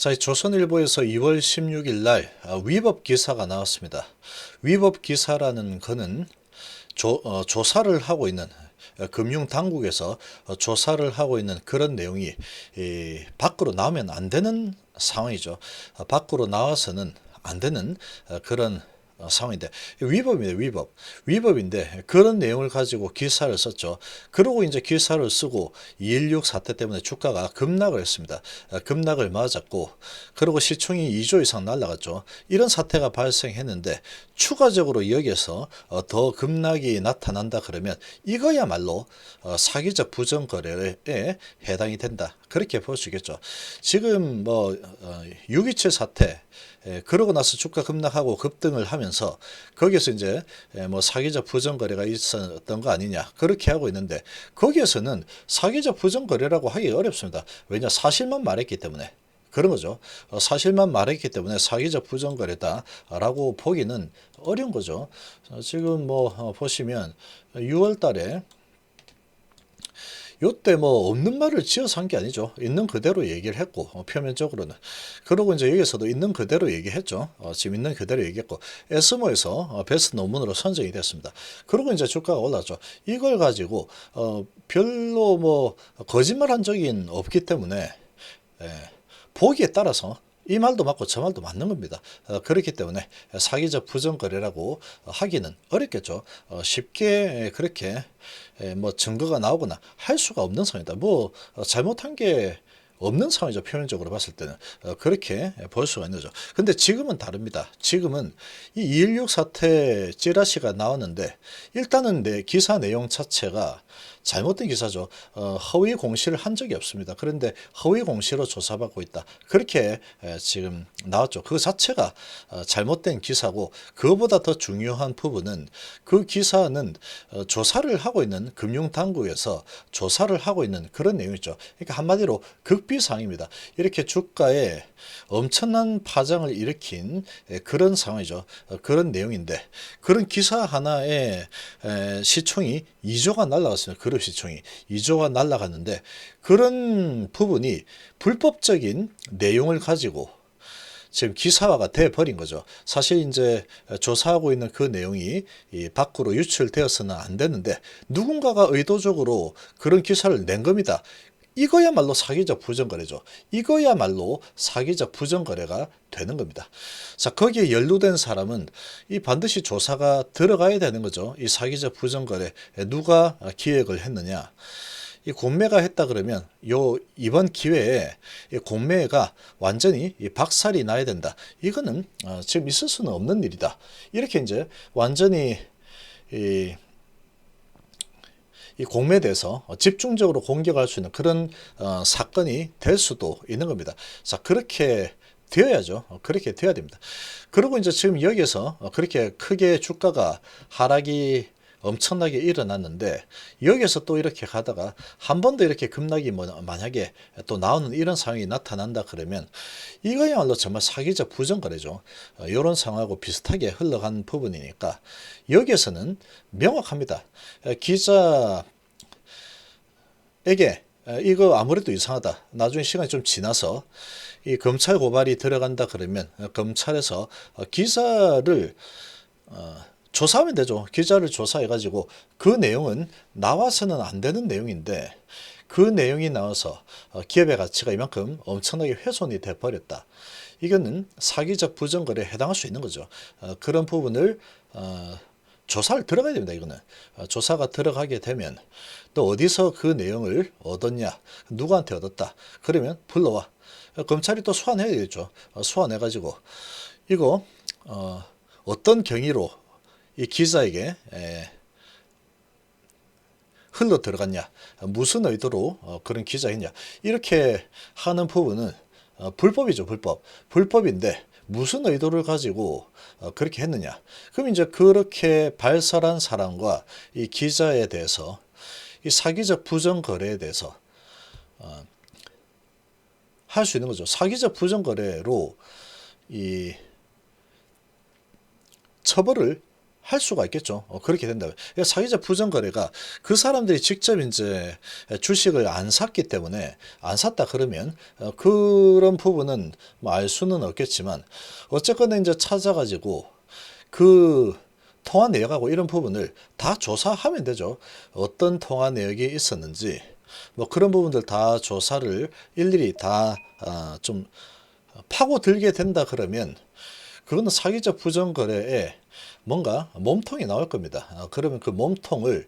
자, 이 조선일보에서 2월 16일 날 아, 위법 기사가 나왔습니다. 위법 기사라는 거는 조, 어, 조사를 하고 있는 어, 금융 당국에서 어, 조사를 하고 있는 그런 내용이 이, 밖으로 나오면 안 되는 상황이죠. 어, 밖으로 나와서는 안 되는 어, 그런 어, 상황인데 위법입니다. 위법. 위법인데 그런 내용을 가지고 기사를 썼죠. 그러고 이제 기사를 쓰고 216 사태 때문에 주가가 급락을 했습니다. 어, 급락을 맞았고 그리고 시총이 2조 이상 날라갔죠. 이런 사태가 발생했는데 추가적으로 여기에서 어, 더 급락이 나타난다 그러면 이거야말로 어, 사기적 부정 거래에 해당이 된다. 그렇게 볼 수 있겠죠. 지금 뭐627 사태 예, 그러고 나서 주가 급락하고 급등을 하면서 거기에서 이제 예, 뭐 사기적 부정 거래가 있었던 거 아니냐 그렇게 하고 있는데 거기에서는 사기적 부정 거래라고 하기 어렵습니다. 왜냐 사실만 말했기 때문에 그런 거죠. 어, 사실만 말했기 때문에 사기적 부정 거래다라고 보기는 어려운 거죠. 어, 지금 뭐 어, 보시면 6월 달에 요때 뭐 없는 말을 지어서 한 게 아니죠. 있는 그대로 얘기를 했고 어, 표면적으로는 그러고 이제 여기서도 있는 그대로 얘기했죠. 어, 지금 있는 그대로 얘기했고 에스모에서 어, 베스트 논문으로 선정이 됐습니다. 그러고 이제 주가가 올랐죠. 이걸 가지고 어, 별로 뭐 거짓말한 적이 없기 때문에 예, 보기에 따라서 이 말도 맞고 저 말도 맞는 겁니다. 어, 그렇기 때문에 사기적 부정거래라고 하기는 어렵겠죠. 어, 쉽게 그렇게 에, 뭐 증거가 나오거나 할 수가 없는 상황이다. 뭐 어, 잘못한 게 없는 상황이죠. 표면적으로 봤을 때는 어, 그렇게 볼 수가 있는 거죠. 근데 지금은 다릅니다. 지금은 이 216 사태 찌라시가 나왔는데 일단은 내 기사 내용 자체가 잘못된 기사죠. 어, 허위 공시를 한 적이 없습니다. 그런데 허위 공시로 조사받고 있다. 그렇게 에, 지금 나왔죠. 그 자체가 어, 잘못된 기사고 그거보다 더 중요한 부분은 그 기사는 어, 조사를 하고 있는 금융당국에서 조사를 하고 있는 그런 내용이죠. 그러니까 한마디로 극비상입니다. 이렇게 주가에 엄청난 파장을 일으킨 에, 그런 상황이죠. 어, 그런 내용인데 그런 기사 하나에 에, 시총이 2조가 날라갔습니다. 그룹 시총이 2조가 날라갔는데 그런 부분이 불법적인 내용을 가지고 지금 기사화가 돼 버린 거죠. 사실 이제 조사하고 있는 그 내용이 이 밖으로 유출되어서는 안 되는데 누군가가 의도적으로 그런 기사를 낸 겁니다. 이거야말로 사기적 부정거래죠. 이거야말로 사기적 부정거래가 되는 겁니다. 자, 거기에 연루된 사람은 이 반드시 조사가 들어가야 되는 거죠. 이 사기적 부정거래 누가 기획을 했느냐. 이 공매가 했다 그러면 요 이번 기회에 이 공매가 완전히 이 박살이 나야 된다. 이거는 어, 지금 있을 수는 없는 일이다. 이렇게 이제 완전히 이, 이 공매돼서 집중적으로 공격할 수 있는 그런 어, 사건이 될 수도 있는 겁니다. 자 그렇게 되어야죠. 어, 그렇게 돼야 됩니다. 그리고 이제 지금 여기서 어, 그렇게 크게 주가가 하락이 엄청나게 일어났는데 여기서 또 이렇게 가다가 한 번 더 이렇게 급락이 뭐 만약에 또 나오는 이런 상황이 나타난다 그러면 이거야말로 정말 사기적 부정거래죠. 어, 이런 상황하고 비슷하게 흘러간 부분이니까 여기에서는 명확합니다. 어, 기자에게 어, 이거 아무래도 이상하다. 나중에 시간이 좀 지나서 이 검찰 고발이 들어간다 그러면 어, 검찰에서 어, 기사를 어, 조사하면 되죠. 기자를 조사해가지고 그 내용은 나와서는 안 되는 내용인데 그 내용이 나와서 어, 기업의 가치가 이만큼 엄청나게 훼손이 돼 버렸다. 이거는 사기적 부정거래에 해당할 수 있는 거죠. 어, 그런 부분을 어, 조사를 들어가야 됩니다. 이거는 어, 조사가 들어가게 되면 또 어디서 그 내용을 얻었냐, 누구한테 얻었다. 그러면 불러와. 어, 검찰이 또 소환해야 되겠죠. 어, 소환해가지고 이거 어, 어떤 경위로 이 기자에게 에, 흘러 들어갔냐, 무슨 의도로 어, 그런 기자했냐 이렇게 하는 부분은 어, 불법이죠, 불법. 불법인데 무슨 의도를 가지고 어, 그렇게 했느냐? 그럼 이제 그렇게 발설한 사람과 이 기자에 대해서 이 사기적 부정 거래에 대해서 어, 할수 있는 거죠. 사기적 부정 거래로 이 처벌을 할 수가 있겠죠. 어, 그렇게 된다면. 그러니까 사기자 부정거래가 그 사람들이 직접 이제 주식을 안 샀기 때문에 안 샀다 그러면 어, 그런 부분은 뭐 알 수는 없겠지만 어쨌거나 이제 찾아가지고 그 통화 내역하고 이런 부분을 다 조사하면 되죠. 어떤 통화 내역이 있었는지 뭐 그런 부분들 다 조사를 일일이 다좀 파고들게 된다 그러면 그거는 사기적 부정거래에 뭔가 몸통이 나올 겁니다. 어, 그러면 그 몸통을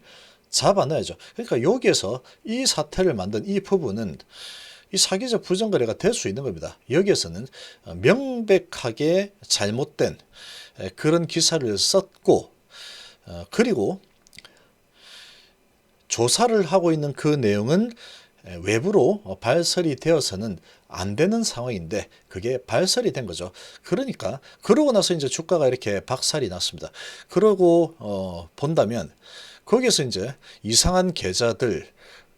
잡아넣어야죠. 그러니까 여기에서 이 사태를 만든 이 부분은 이 사기적 부정거래가 될 수 있는 겁니다. 여기에서는 어, 명백하게 잘못된 에, 그런 기사를 썼고 어, 그리고 조사를 하고 있는 그 내용은 에, 외부로 어, 발설이 되어서는 안 되는 상황인데 그게 발설이 된 거죠. 그러니까 그러고 나서 이제 주가가 이렇게 박살이 났습니다. 그러고 어, 본다면 거기서 이제 이상한 계좌들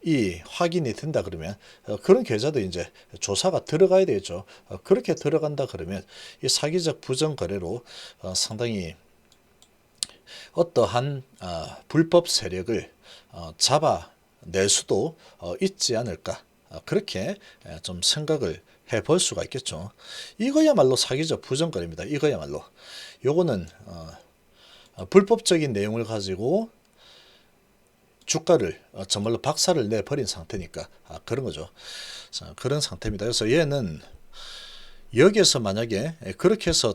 이 확인이 된다 그러면 어, 그런 계좌도 이제 조사가 들어가야 되겠죠. 어, 그렇게 들어간다 그러면 이 사기적 부정 거래로 어, 상당히 어떠한 어, 불법 세력을 어, 잡아 낼 수도 어, 있지 않을까 어, 그렇게 에, 좀 생각을 해 볼 수가 있겠죠. 이거야말로 사기적 부정거래입니다. 이거야말로 요거는 어, 어, 불법적인 내용을 가지고 주가를 어, 정말로 박살을 내버린 상태니까 아, 그런 거죠. 자, 그런 상태입니다. 그래서 얘는 여기에서 만약에 그렇게 해서 어,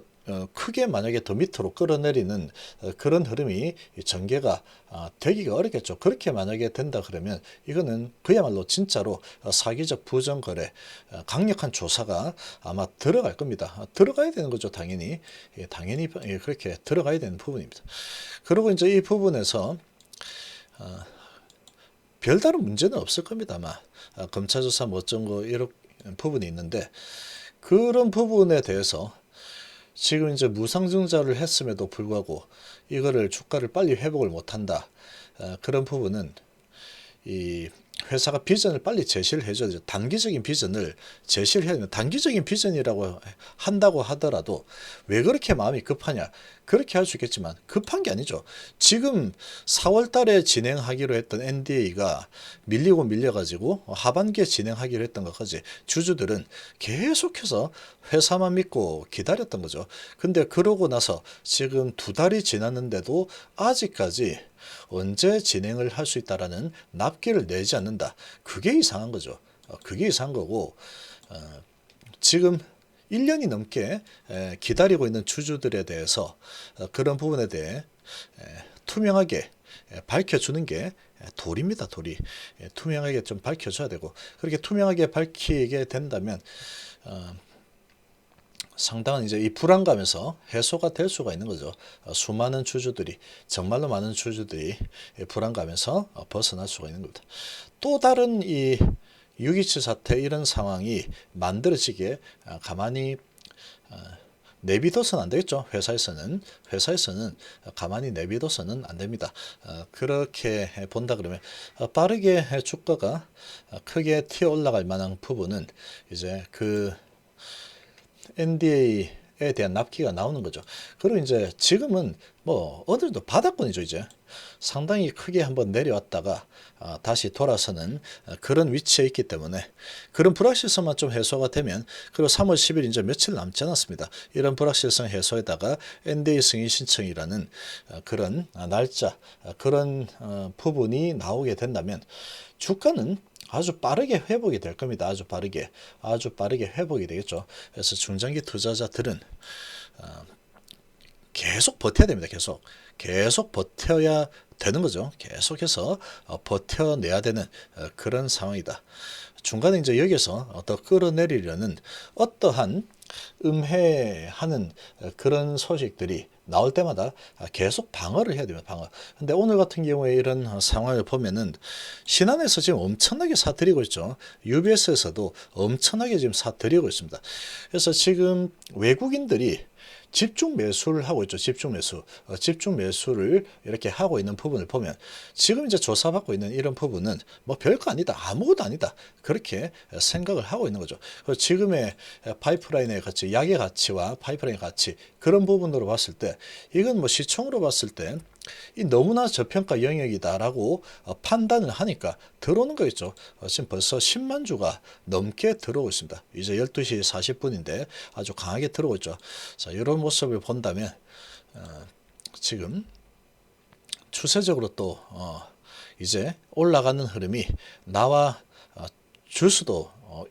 크게 만약에 더 밑으로 끌어내리는 어, 그런 흐름이 이 전개가 아, 되기가 어렵겠죠. 그렇게 만약에 된다 그러면 이거는 그야말로 진짜로 어, 사기적 부정거래 어, 강력한 조사가 아마 들어갈 겁니다. 아, 들어가야 되는 거죠. 당연히 예, 당연히 예, 그렇게 들어가야 되는 부분입니다. 그리고 이제 이 부분에서 어, 별다른 문제는 없을 겁니다. 아마 아, 검찰 조사 뭐 어쩐 거 이런 부분이 있는데 그런 부분에 대해서 지금 이제 무상증자를 했음에도 불구하고 이거를 주가를 빨리 회복을 못한다. 어, 그런 부분은 이 회사가 비전을 빨리 제시를 해줘야 죠 단기적인 비전을 제시를 해야 되는 단기적인 비전이라고 한다고 하더라도 왜 그렇게 마음이 급하냐 그렇게 할 수 있겠지만 급한 게 아니죠. 지금 4월 달에 진행하기로 했던 NDA가 밀리고 밀려가지고 하반기에 진행하기로 했던 것까지 주주들은 계속해서 회사만 믿고 기다렸던 거죠. 근데 그러고 나서 지금 두 달이 지났는데도 아직까지 언제 진행을 할 수 있다라는 납기를 내지 않는다. 그게 이상한 거죠. 어, 그게 이상한 거고 어, 지금 1년이 넘게 에, 기다리고 있는 주주들에 대해서 어, 그런 부분에 대해 에, 투명하게 에, 밝혀주는 게 도리입니다. 도리. 예, 투명하게 좀 밝혀줘야 되고 그렇게 투명하게 밝히게 된다면 어, 상당한 이제 이 불안감에서 해소가 될 수가 있는 거죠. 어, 수많은 주주들이 정말로 많은 주주들이 이 불안감에서 어, 벗어날 수가 있는 겁니다. 또 다른 이 6.27 사태 이런 상황이 만들어지게 어, 가만히 어, 내비둬서는 안 되겠죠. 회사에서는 회사에서는 가만히 내비둬서는 안 됩니다. 어, 그렇게 본다 그러면 어, 빠르게 주가가 어, 크게 튀어 올라갈 만한 부분은 이제 그 NDA에 대한 납기가 나오는 거죠. 그리고 이제 지금은 뭐 어느 정도 바닥권이죠 이제 상당히 크게 한번 내려왔다가 어, 다시 돌아서는 어, 그런 위치에 있기 때문에 그런 불확실성만 좀 해소가 되면 그리고 3월 10일 이제 며칠 남지 않았습니다. 이런 불확실성 해소에다가 NDA 승인 신청이라는 어, 그런 아, 날짜 어, 그런 어, 부분이 나오게 된다면 주가는 아주 빠르게 회복이 될 겁니다. 아주 빠르게 아주 빠르게 회복이 되겠죠. 그래서 중장기 투자자들은 어, 계속 버텨야 됩니다. 계속 계속 버텨야 되는 거죠. 계속해서 어, 버텨내야 되는 어, 그런 상황이다. 중간에 이제 여기서 어, 더 끌어내리려는 어떠한 음해하는 어, 그런 소식들이 나올 때마다 아, 계속 방어를 해야 됩니다. 방어. 근데 오늘 같은 경우에 이런 어, 상황을 보면은 신한에서 지금 엄청나게 사들이고 있죠. UBS에서도 엄청나게 지금 사들이고 있습니다. 그래서 지금 외국인들이 집중 매수를 하고 있죠. 집중 매수. 어, 집중 매수를 이렇게 하고 있는 부분을 보면 지금 이제 조사받고 있는 이런 부분은 뭐 별거 아니다. 아무것도 아니다. 그렇게 생각을 하고 있는 거죠. 지금의 파이프라인의 가치, 약의 가치와 파이프라인의 가치 그런 부분으로 봤을 때 이건 뭐 시총으로 봤을 때 이 너무나 저평가 영역이다라고 어, 판단을 하니까 들어오는 거 있죠. 어, 지금 벌써 10만 주가 넘게 들어오고 있습니다. 이제 12시 40분인데 아주 강하게 들어오고 있죠. 자, 이런 모습을 본다면 어, 지금 추세적으로 또 어, 이제 올라가는 흐름이 나와 어, 줄 수도 어,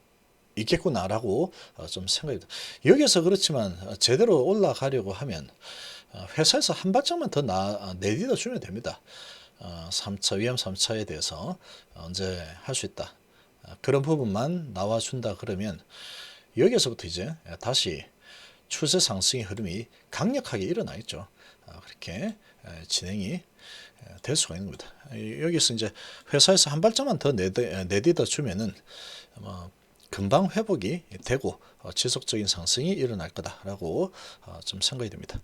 있겠구나라고 어, 좀 생각이 듭니다. 여기서 그렇지만 어, 제대로 올라가려고 하면 어, 회사에서 한 발짝만 더 나, 어, 내딛어 주면 됩니다. 어, 3차 위험 3차에 대해서 언제 할 수 있다. 어, 그런 부분만 나와준다 그러면 여기서부터 이제 다시 추세 상승의 흐름이 강력하게 일어나 있죠. 어, 그렇게 에, 진행이 에, 될 수가 있는 겁니다. 이- 여기서 이제 회사에서 한 발짝만 더 내딛- 내딛어 주면은 뭐 금방 회복이 되고 어, 지속적인 상승이 일어날 거다라고 어, 좀 생각이 됩니다.